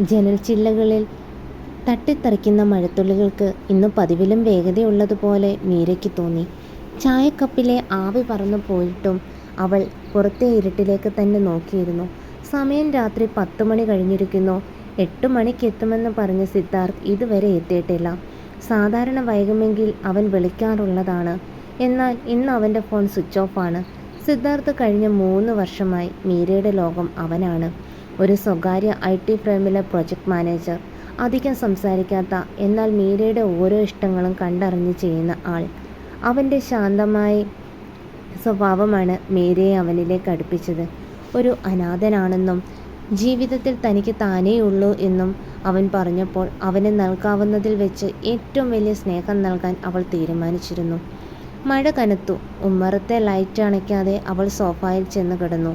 ജനൽച്ചില്ലകളിൽ തട്ടിത്തെറിക്കുന്ന മഴത്തുള്ളികൾക്ക് ഇന്ന് പതിവിലും വേഗതയുള്ളതുപോലെ മീരയ്ക്ക് തോന്നി. ചായക്കപ്പിലെ ആവി പറന്നു പോയിട്ടും അവൾ പുറത്തെ ഇരുട്ടിലേക്ക് തന്നെ നോക്കിയിരുന്നു. സമയം രാത്രി പത്ത് മണി കഴിഞ്ഞിരിക്കുന്നു. എട്ട് മണിക്ക് എത്തുമെന്ന് പറഞ്ഞ സിദ്ധാർത്ഥ് ഇതുവരെ എത്തിയിട്ടില്ല. സാധാരണ വൈകുമെങ്കിൽ അവൻ വിളിക്കാറുള്ളതാണ്. എന്നാൽ ഇന്ന് അവന്റെ ഫോൺ സ്വിച്ച് ഓഫാണ്. സിദ്ധാർത്ഥ് കഴിഞ്ഞ മൂന്ന് വർഷമായി മീരയുടെ ലോകം അവനാണ്. ഒരു സ്വകാര്യ ഐ ടി ഫേമിലെ പ്രൊജക്ട് മാനേജർ. അധികം സംസാരിക്കാത്ത, എന്നാൽ മീരയുടെ ഓരോ ഇഷ്ടങ്ങളും കണ്ടറിഞ്ഞ് ചെയ്യുന്ന ആൾ. അവന്റെ ശാന്തമായ സ്വഭാവമാണ് മീരയെ അവനിലേക്ക് അടുപ്പിച്ചത്. ഒരു അനാഥനാണെന്നും ജീവിതത്തിൽ തനിക്ക് ഉള്ളൂ എന്നും അവൻ പറഞ്ഞപ്പോൾ അവന് നൽകാവുന്നതിൽ വെച്ച് ഏറ്റവും വലിയ സ്നേഹം നൽകാൻ അവൾ തീരുമാനിച്ചിരുന്നു. മഴ കനത്തു. ഉമ്മറത്തെ ലൈറ്റ് അണയ്ക്കാതെ അവൾ സോഫയിൽ ചെന്ന് കിടന്നു.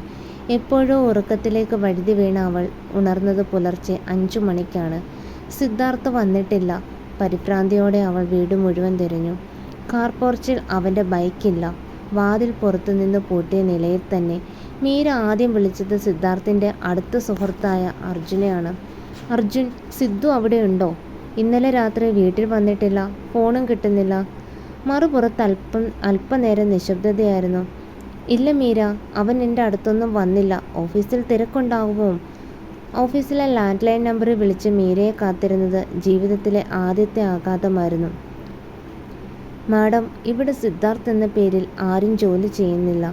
എപ്പോഴോ ഉറക്കത്തിലേക്ക് വഴുതി വീണ അവൾ ഉണർന്നത് പുലർച്ചെ അഞ്ചു മണിക്കാണ്. സിദ്ധാർത്ഥ് വന്നിട്ടില്ല. പരിഭ്രാന്തിയോടെ അവൾ വീട് മുഴുവൻ തിരഞ്ഞു. കാർ പോർച്ചിൽ അവന്റെ ബൈക്കില്ല. വാതിൽ പുറത്തുനിന്ന് പൂട്ടിയ നിലയിൽ തന്നെ. മീര ആദ്യം വിളിച്ചത് സിദ്ധാർത്ഥിന്റെ അടുത്ത സുഹൃത്തായ അർജുനെയാണ്. "അർജുൻ, സിദ്ധു അവിടെയുണ്ടോ? ഇന്നലെ രാത്രി വീട്ടിൽ വന്നിട്ടില്ല. ഫോണും കിട്ടുന്നില്ല. " മറുപുറത്ത് അല്പം അല്പനേരം നിശ്ശബ്ദതയായിരുന്നു. "ഇല്ല മീര, അവൻ എന്റെ അടുത്തൊന്നും വന്നില്ല. ഓഫീസിൽ തിരക്കുണ്ടാവുമോ " ഓഫീസിലെ ലാൻഡ് ലൈൻ നമ്പറിൽ വിളിച്ച് മീരയെ കാത്തിരുന്നത് ജീവിതത്തിലെ ആദ്യത്തെ ആഘാതമായിരുന്നു. "മാഡം, ഇവിടെ സിദ്ധാർത്ഥ് എന്ന പേരിൽ ആരും ജോലി ചെയ്യുന്നില്ല.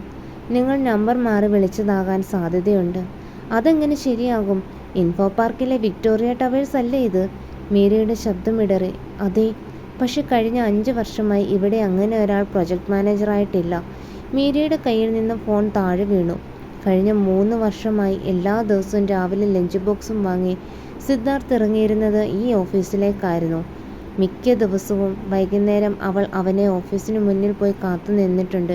നിങ്ങൾ നമ്പർ മാറി വിളിച്ചതാകാൻ സാധ്യതയുണ്ട്. " "അതെങ്ങനെ ശരിയാകും? ഇൻഫോ പാർക്കിലെ വിക്ടോറിയ ടവേഴ്സ് അല്ലേ ഇത്? " മീരയുടെ ശബ്ദം ഇടറി. "അതെ. പക്ഷെ കഴിഞ്ഞ അഞ്ച് വർഷമായി ഇവിടെ അങ്ങനെ ഒരാൾ പ്രൊജക്ട് മാനേജറായിട്ടില്ല. " മീരയുടെ കയ്യിൽ നിന്ന് ഫോൺ താഴെ വീണു. കഴിഞ്ഞ മൂന്ന് വർഷമായി എല്ലാ ദിവസവും രാവിലെ ലഞ്ച് ബോക്സും വാങ്ങി സിദ്ധാർത്ഥ് ഇറങ്ങിയിരുന്നത് ഈ ഓഫീസിലേക്കായിരുന്നു. മിക്ക ദിവസവും വൈകുന്നേരം അവൾ അവനെ ഓഫീസിന് മുന്നിൽ പോയി കാത്തു നിന്നിട്ടുണ്ട്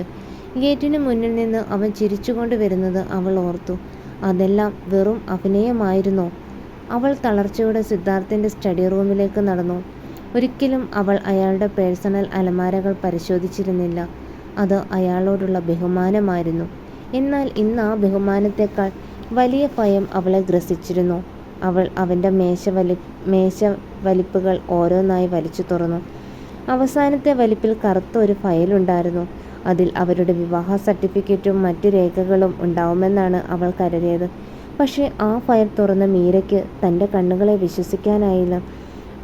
ഗേറ്റിന് മുന്നിൽ നിന്ന് അവൻ ചിരിച്ചുകൊണ്ട് വരുന്നത് അവൾ ഓർത്തു. അതെല്ലാം വെറും അഭിനയമായിരുന്നോ? അവൾ തളർച്ചയോടെ സിദ്ധാർത്ഥിന്റെ സ്റ്റഡി റൂമിലേക്ക് നടന്നു. ഒരിക്കലും അവൾ അയാളുടെ പേഴ്സണൽ അലമാരകൾ പരിശോധിച്ചിരുന്നില്ല. അത് അയാളോടുള്ള ബഹുമാനമായിരുന്നു. എന്നാൽ ഇന്ന് ബഹുമാനത്തേക്കാൾ വലിയ ഭയം അവളെ ഗ്രസിച്ചിരുന്നു. അവൾ അവന്റെ മേശവലിപ്പുകൾ ഓരോന്നായി വലിച്ചു തുറന്നു. അവസാനത്തെ വലിപ്പിൽ കറുത്ത ഒരു ഫയലുണ്ടായിരുന്നു. അതിൽ അവരുടെ വിവാഹ സർട്ടിഫിക്കറ്റും മറ്റു രേഖകളും ഉണ്ടാവുമെന്നാണ് അവൾ കരുതിയത്. പക്ഷേ ആ ഫയൽ തുറന്ന മീരയ്ക്ക് തന്റെ കണ്ണുകളെ വിശ്വസിക്കാനായില്ല.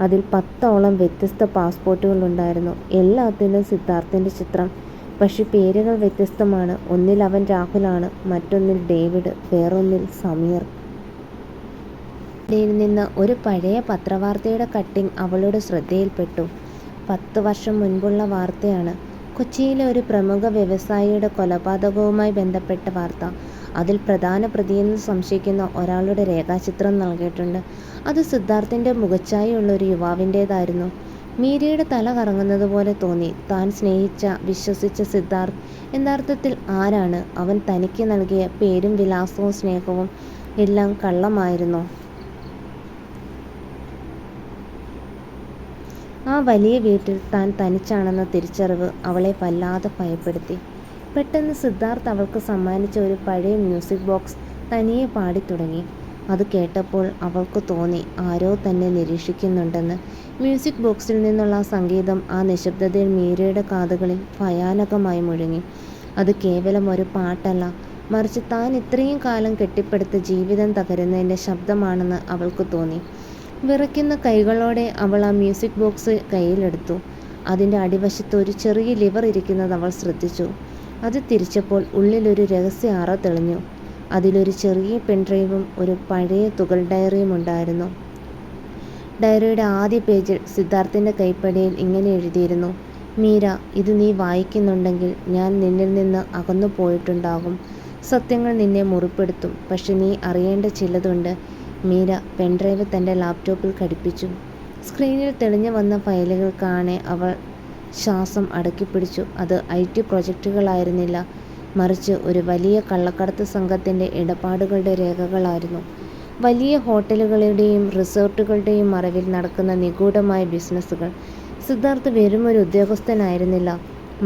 അതിൽ പത്തോളം വ്യത്യസ്ത പാസ്പോർട്ടുകളുണ്ടായിരുന്നു. എല്ലാത്തിലും സിദ്ധാർത്ഥിന്റെ ചിത്രം. പക്ഷേ പേരുകൾ വ്യത്യസ്തമാണ്. ഒന്നിൽ അവൻ രാഹുലാണ്. മറ്റൊന്നിൽ ഡേവിഡ്. വേറൊന്നിൽ സമീർ. അതിനിടയിൽ നിന്ന് ഒരു പഴയ പത്രവാർത്തയുടെ കട്ടിംഗ് അവളുടെ ശ്രദ്ധയിൽപ്പെട്ടു. പത്ത് വർഷം മുൻപുള്ള വാർത്തയാണ്. കൊച്ചിയിലെ ഒരു പ്രമുഖ വ്യവസായിയുടെ കൊലപാതകവുമായി ബന്ധപ്പെട്ട വാർത്ത. അതിൽ പ്രധാന പ്രതിയെന്ന് സംശയിക്കുന്ന ഒരാളുടെ രേഖാചിത്രം നൽകിയിട്ടുണ്ട്. അത് സിദ്ധാർത്ഥിന്റെ മുഖച്ഛായയുള്ള ഒരു യുവാവിന്റേതായിരുന്നു. മീരയുടെ തല കറങ്ങുന്നത് പോലെ തോന്നി. താൻ സ്നേഹിച്ച, വിശ്വസിച്ച സിദ്ധാർത്ഥ് യഥാർത്ഥത്തിൽ ആരാണ്? അവൻ തനിക്ക് നൽകിയ പേരും വിലാസവും സ്നേഹവും എല്ലാം കള്ളമായിരുന്നു ആ വലിയ വീട്ടിൽ താൻ തനിച്ചാണെന്ന തിരിച്ചറിവ് അവളെ വല്ലാതെ ഭയപ്പെടുത്തി. പെട്ടെന്ന് സിദ്ധാർത്ഥ് അവൾക്ക് സമ്മാനിച്ച ഒരു പഴയ മ്യൂസിക് ബോക്സ് തനിയെ പാടിത്തുടങ്ങി. അത് കേട്ടപ്പോൾ അവൾക്ക് തോന്നി ആരോ തന്നെ നിരീക്ഷിക്കുന്നുണ്ടെന്ന്. മ്യൂസിക് ബോക്സിൽ നിന്നുള്ള സംഗീതം ആ നിശബ്ദതയിൽ മീരയുടെ കാതുകളിൽ ഭയാനകമായി മുഴങ്ങി. അത് കേവലം ഒരു പാട്ടല്ല, മറിച്ച് താൻ ഇത്രയും കാലം കെട്ടിപ്പടുത്ത് ജീവിതം തകരുന്നതിന്റെ ശബ്ദമാണെന്ന് അവൾക്ക് തോന്നി. വിറയ്ക്കുന്ന കൈകളോടെ അവൾ ആ മ്യൂസിക് ബോക്സ് കയ്യിലെടുത്തു. അതിന്റെ അടിവശത്ത് ഒരു ചെറിയ ലിവർ ഇരിക്കുന്നത് അവൾ ശ്രദ്ധിച്ചു. അത് തിരിച്ചപ്പോൾ ഉള്ളിലൊരു രഹസ്യ അറ തെളിഞ്ഞു. അതിലൊരു ചെറിയ പെൻഡ്രൈവും ഒരു പഴയ തുകൽ ഡയറിയും ഉണ്ടായിരുന്നു. ഡയറിയുടെ ആദ്യ പേജിൽ സിദ്ധാർത്ഥിന്റെ കൈപ്പടിയിൽ ഇങ്ങനെ എഴുതിയിരുന്നു. "മീര, ഇത് നീ വായിക്കുന്നുണ്ടെങ്കിൽ ഞാൻ നിന്നിൽ നിന്ന് അകന്നു പോയിട്ടുണ്ടാകും സത്യങ്ങൾ നിന്നെ മുറിപ്പെടുത്തും. പക്ഷെ നീ അറിയേണ്ട ചിലതുണ്ട്. " മീര പെൻഡ്രൈവ് തന്റെ ലാപ്ടോപ്പിൽ ഘടിപ്പിച്ചു. സ്ക്രീനിൽ തെളിഞ്ഞു വന്ന ഫയലുകൾ കാണെ അവൾ ശ്വാസം അടക്കിപ്പിടിച്ചു. അത് ഐ ടി പ്രൊജക്ടുകളായിരുന്നില്ല, മറിച്ച് ഒരു വലിയ കള്ളക്കടത്ത് സംഘത്തിന്റെ ഇടപാടുകളുടെ രേഖകളായിരുന്നു. വലിയ ഹോട്ടലുകളുടെയും റിസോർട്ടുകളുടെയും മറവിൽ നടക്കുന്ന നിഗൂഢമായ ബിസിനസ്സുകൾ. സിദ്ധാർത്ഥ് വെറുമൊരു ഉദ്യോഗസ്ഥനായിരുന്നില്ല,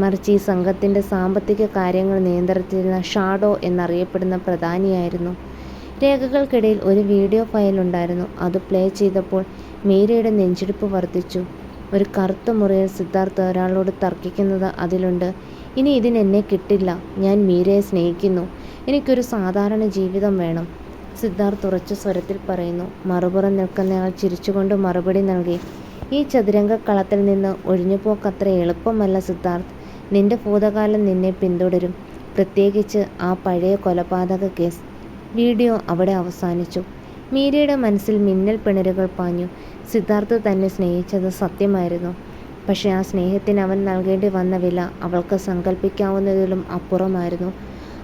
മറിച്ച് ഈ സംഘത്തിന്റെ സാമ്പത്തിക കാര്യങ്ങൾ നിയന്ത്രിച്ചിരുന്ന ഷാഡോ എന്നറിയപ്പെടുന്ന പ്രധാനിയായിരുന്നു. രേഖകൾക്കിടയിൽ ഒരു വീഡിയോ ഫയൽ ഉണ്ടായിരുന്നു. അത് പ്ലേ ചെയ്തപ്പോൾ മീരയുടെ നെഞ്ചിടിപ്പ് വർദ്ധിച്ചു. ഒരു കറുത്ത മുറിയിൽ സിദ്ധാർത്ഥ് ഒരാളോട് തർക്കിക്കുന്നത് അതിലുണ്ട്. ഇനി ഇതിനെന്നെ കിട്ടില്ല. ഞാൻ മീരയെ സ്നേഹിക്കുന്നു. എനിക്കൊരു സാധാരണ ജീവിതം വേണം. സിദ്ധാർത്ഥ് ഉറച്ച സ്വരത്തിൽ പറയുന്നു. മറുപുറം നിൽക്കുന്നയാൾ ചിരിച്ചുകൊണ്ട് മറുപടി നൽകി. ഈ ചതുരംഗക്കളത്തിൽ നിന്ന് ഒഴിഞ്ഞുപോക്കത്ര എളുപ്പമല്ല സിദ്ധാർത്ഥ്. നിന്റെ ഭൂതകാലം നിന്നെ പിന്തുടരും. പ്രത്യേകിച്ച് ആ പഴയ കൊലപാതക കേസ്. വീഡിയോ അവിടെ അവസാനിച്ചു. മീരയുടെ മനസ്സിൽ മിന്നൽ പിണരുകൾ പാഞ്ഞു. സിദ്ധാർത്ഥ് തന്നെ സ്നേഹിച്ചത് സത്യമായിരുന്നു. പക്ഷെ ആ സ്നേഹത്തിന് അവൻ നൽകേണ്ടി വന്ന വില അവൾക്ക് സങ്കല്പിക്കാവുന്നതിലും അപ്പുറമായിരുന്നു.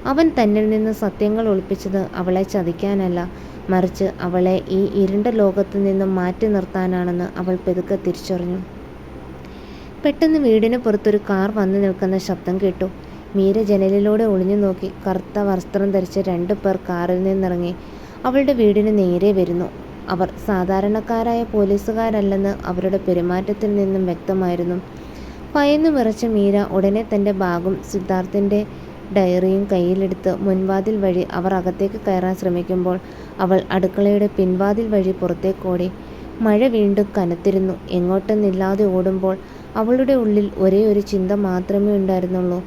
അവൻ തന്നിൽ നിന്ന് സത്യങ്ങൾ ഒളിപ്പിച്ചത് അവളെ ചതിക്കാനല്ല മറിച്ച് അവളെ ഈ ഇരുണ്ട ലോകത്തു നിന്നും മാറ്റി നിർത്താനാണെന്ന് അവൾ പെതുക്കെ തിരിച്ചറിഞ്ഞു. പെട്ടെന്ന് വീടിന് പുറത്തൊരു കാർ വന്നു നിൽക്കുന്ന ശബ്ദം കേട്ടു. മീര ജനലിലൂടെ ഒളിഞ്ഞു നോക്കി. കറുത്ത വസ്ത്രം ധരിച്ച രണ്ടു പേർ കാറിൽ നിന്നിറങ്ങി. അവളുടെ വീടിന് നേരെ വരുന്നു. അവർ സാധാരണക്കാരായ പോലീസുകാരല്ലെന്ന് അവരുടെ പെരുമാറ്റത്തിൽ നിന്നും വ്യക്തമായിരുന്നു. ഭയന്നു വിറച്ച മീര ഉടനെ തന്റെ ബാഗും സിദ്ധാർത്ഥിന്റെ ഡയറിയും കയ്യിലെടുത്ത് മുൻവാതിൽ വഴി അവർ അകത്തേക്ക് കയറാൻ ശ്രമിക്കുമ്പോൾ അവൾ അടുക്കളയുടെ പിൻവാതിൽ വഴി പുറത്തേക്കോടി മഴ വീണ്ടും കനത്തിരുന്നു. എങ്ങോട്ടെന്നില്ലാതെ ഓടുമ്പോൾ അവളുടെ ഉള്ളിൽ ഒരേ ഒരു ചിന്ത മാത്രമേ ഉണ്ടായിരുന്നുള്ളൂ.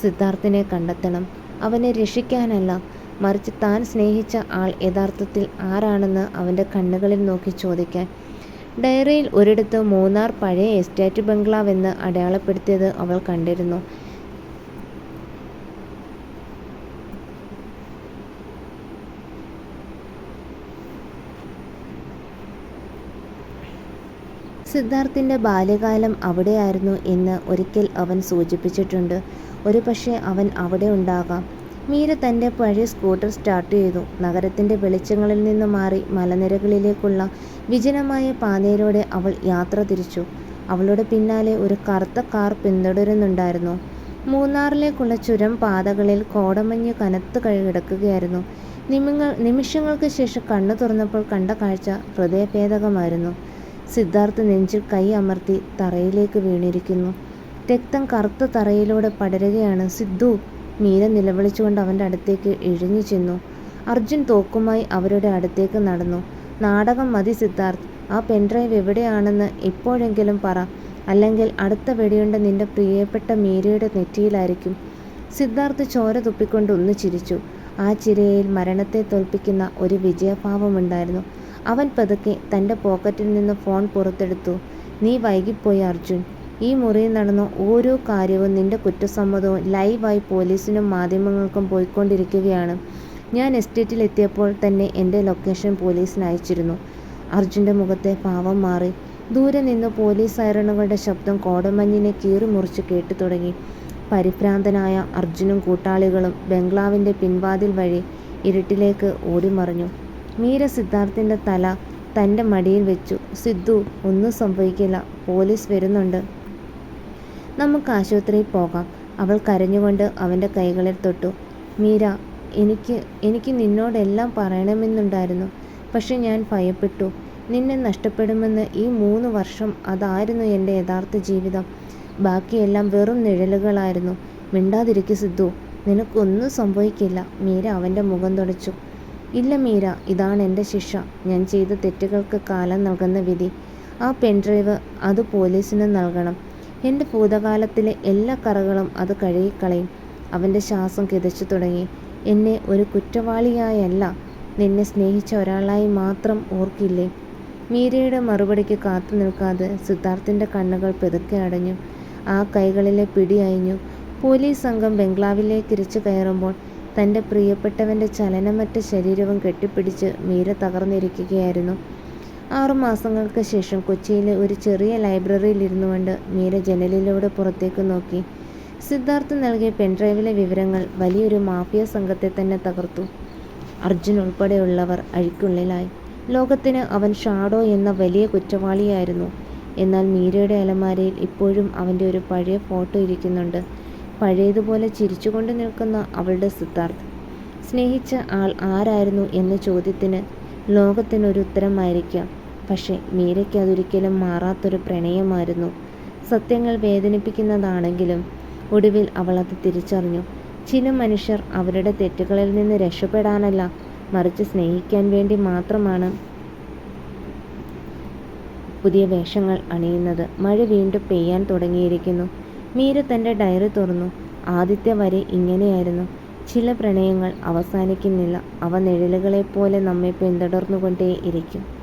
സിദ്ധാർത്ഥിനെ കണ്ടെത്തണം. അവനെ രക്ഷിക്കാനല്ല മറിച്ച് താൻ സ്നേഹിച്ച ആൾ യഥാർത്ഥത്തിൽ ആരാണെന്ന് അവന്റെ കണ്ണുകളിൽ നോക്കി ചോദിക്കാൻ. ഡയറിയിൽ ഒരിടത്ത് മൂന്നാർ പഴയ എസ്റ്റേറ്റ് ബംഗ്ലാവ് എന്ന് അടയാളപ്പെടുത്തിയത് അവൾ കണ്ടിരുന്നു. സിദ്ധാർത്ഥിന്റെ ബാല്യകാലം അവിടെയായിരുന്നു എന്ന് ഒരിക്കൽ അവൻ സൂചിപ്പിച്ചിട്ടുണ്ട്. ഒരു പക്ഷേ അവൻ അവിടെ ഉണ്ടാകാം. മീര തന്റെ പഴയ സ്കൂട്ടർ സ്റ്റാർട്ട് ചെയ്തു. നഗരത്തിന്റെ വെളിച്ചങ്ങളിൽ നിന്ന് മാറി മലനിരകളിലേക്കുള്ള വിജനമായ പാതയിലൂടെ അവൾ യാത്ര തിരിച്ചു. അവളുടെ പിന്നാലെ ഒരു കറുത്ത കാർ പിന്തുടരുന്നുണ്ടായിരുന്നു. മൂന്നാറിലേക്കുള്ള ചുരം പാതകളിൽ കോടമഞ്ഞ് കനത്ത് കിടക്കുകയായിരുന്നു നിമിങ്ങൾ നിമിഷങ്ങൾക്ക് ശേഷം കണ്ണു തുറന്നപ്പോൾ കണ്ട കാഴ്ച ഹൃദയഭേദകമായിരുന്നു. സിദ്ധാർത്ഥ് നെഞ്ചിൽ കൈ അമർത്തി തറയിലേക്ക് വീണിരിക്കുന്നു. രക്തം കറുത്ത തറയിലൂടെ പടരുകയാണ് സിദ്ധു. മീര നിലവിളിച്ചുകൊണ്ട് അവന്റെ അടുത്തേക്ക് ഇഴഞ്ഞു ചെന്നു. അർജുൻ തോക്കുമായി അവരുടെ അടുത്തേക്ക് നടന്നു. നാടകം മതി സിദ്ധാർത്ഥ്. ആ പെൻഡ്രൈവ് എവിടെയാണെന്ന് ഇപ്പോഴെങ്കിലും പറ. അല്ലെങ്കിൽ അടുത്ത വെടിയുണ്ട നിന്റെ പ്രിയപ്പെട്ട മീരയുടെ നെറ്റിയിലായിരിക്കും. സിദ്ധാർത്ഥ് ചോര തുപ്പിക്കൊണ്ട് ഒന്ന് ചിരിച്ചു. ആ ചിരയിൽ മരണത്തെ തോൽപ്പിക്കുന്ന ഒരു വിജയഭാവമുണ്ടായിരുന്നു അവൻ പതുക്കെ തന്റെ പോക്കറ്റിൽ നിന്ന് ഫോൺ പുറത്തെടുത്തു. നീ വൈകിപ്പോയി അർജുൻ. ഈ മുറിയിൽ നടന്ന ഓരോ കാര്യവും നിന്റെ കുറ്റസമ്മതവും ലൈവായി പോലീസിനും മാധ്യമങ്ങൾക്കും പോയിക്കൊണ്ടിരിക്കുകയാണ്. ഞാൻ എസ്റ്റേറ്റിൽ എത്തിയപ്പോൾ തന്നെ എന്റെ ലൊക്കേഷൻ പോലീസിന് അയച്ചിരുന്നു. അർജുന്റെ മുഖത്തെ പാവം മാറി. ദൂരെ നിന്ന് പോലീസ് സൈറണുകളുടെ ശബ്ദം കോടമഞ്ഞിനെ കീറിമുറിച്ച് കേട്ടു തുടങ്ങി. പരിഭ്രാന്തനായ അർജുനും കൂട്ടാളികളും ബംഗ്ലാവിന്റെ പിൻവാതിൽ വഴി ഇരുട്ടിലേക്ക് ഓടിമറിഞ്ഞു. മീര സിദ്ധാർത്ഥിന്റെ തല തന്റെ മടിയിൽ വെച്ചു. സിദ്ധു ഒന്നും സംഭവിക്കില്ല. പോലീസ് വരുന്നുണ്ട്. നമുക്ക് ആശുപത്രിയിൽ പോകാം. അവൾ കരഞ്ഞുകൊണ്ട് അവന്റെ കൈകളിൽ തൊട്ടു. മീര എനിക്ക് എനിക്ക് നിന്നോടെല്ലാം പറയണമെന്നുണ്ടായിരുന്നു. പക്ഷെ ഞാൻ ഭയപ്പെട്ടു. നിന്നെ നഷ്ടപ്പെടുമെന്ന് ഈ മൂന്ന് വർഷം അതായിരുന്നു എന്റെ യഥാർത്ഥ ജീവിതം. ബാക്കിയെല്ലാം വെറും നിഴലുകളായിരുന്നു. മിണ്ടാതിരിക്കു സിദ്ധു. നിനക്കൊന്നും സംഭവിക്കില്ല. മീര അവന്റെ മുഖം തുടച്ചു. ഇല്ല മീര ഇതാണ് എന്റെ ശിക്ഷ. ഞാൻ ചെയ്ത തെറ്റുകൾക്ക് കാലം നൽകുന്ന വിധി. ആ പെൻഡ്രൈവ് അത് പോലീസിന് നൽകണം. എന്റെ ഭൂതകാലത്തിലെ എല്ലാ കറകളും അത് കഴുകിക്കളയും. അവന്റെ ശ്വാസം കിതച്ചു തുടങ്ങി. എന്നെ ഒരു കുറ്റവാളിയായല്ല നിന്നെ സ്നേഹിച്ച ഒരാളായി മാത്രം ഓർക്കില്ലേ? മീരയുടെ മറുപടിക്ക് കാത്തു നിൽക്കാതെ സിദ്ധാർത്ഥിന്റെ കണ്ണുകൾ പെതുക്കെ അടഞ്ഞു. ആ കൈകളിലെ പിടി അയഞ്ഞു. പോലീസ് സംഘം ബംഗ്ലാവിലേക്ക് ഇരിച്ചു കയറുമ്പോൾ തന്റെ പ്രിയപ്പെട്ടവന്റെ ചലനമറ്റ ശരീരവും കെട്ടിപ്പിടിച്ച് മീര തകർന്നിരിക്കുകയായിരുന്നു. ആറുമാസങ്ങൾക്ക് ശേഷം കൊച്ചിയിലെ ഒരു ചെറിയ ലൈബ്രറിയിൽ ഇരുന്നുകൊണ്ട് മീര ജനലിലൂടെ പുറത്തേക്ക് നോക്കി. സിദ്ധാർത്ഥ് നൽകിയ പെൻഡ്രൈവിലെ വിവരങ്ങൾ വലിയൊരു മാഫിയ സംഘത്തെ തന്നെ തകർത്തു. അർജുൻ ഉൾപ്പെടെയുള്ളവർ അഴിക്കുള്ളിലായി. ലോകത്തിന് അവൻ ഷാഡോ എന്ന വലിയ കുറ്റവാളിയായിരുന്നു. എന്നാൽ മീരയുടെ അലമാരയിൽ ഇപ്പോഴും അവന്റെ ഒരു പഴയ ഫോട്ടോ ഇരിക്കുന്നുണ്ട്. പഴയതുപോലെ ചിരിച്ചുകൊണ്ട് നിൽക്കുന്ന അവളുടെ സിദ്ധാർത്ഥ്. സ്നേഹിച്ച ആൾ ആരായിരുന്നു എന്ന ചോദ്യത്തിന് ലോകത്തിനൊരു ഉത്തരമായിരിക്കാം. പക്ഷേ മീരയ്ക്ക് അതൊരിക്കലും മാറാത്തൊരു പ്രണയമായിരുന്നു. സത്യങ്ങൾ വേദനിപ്പിക്കുന്നതാണെങ്കിലും ഒടുവിൽ അവൾ അത് തിരിച്ചറിഞ്ഞു. ചില മനുഷ്യർ അവരുടെ തെറ്റുകളിൽ നിന്ന് രക്ഷപ്പെടാനല്ല മറിച്ച് സ്നേഹിക്കാൻ വേണ്ടി മാത്രമാണ് പുതിയ വേഷങ്ങൾ അണിയുന്നത്. മഴ വീണ്ടും പെയ്യാൻ തുടങ്ങിയിരിക്കുന്നു. മീര തന്റെ ഡയറി തുറന്നു. ആദ്യത്തെ വരെ ഇങ്ങനെയായിരുന്നു. ചില പ്രണയങ്ങൾ അവസാനിക്കുന്നില്ല. അവ നിഴലുകളെപ്പോലെ നമ്മെ പിന്തുടർന്നുകൊണ്ടേ ഇരിക്കും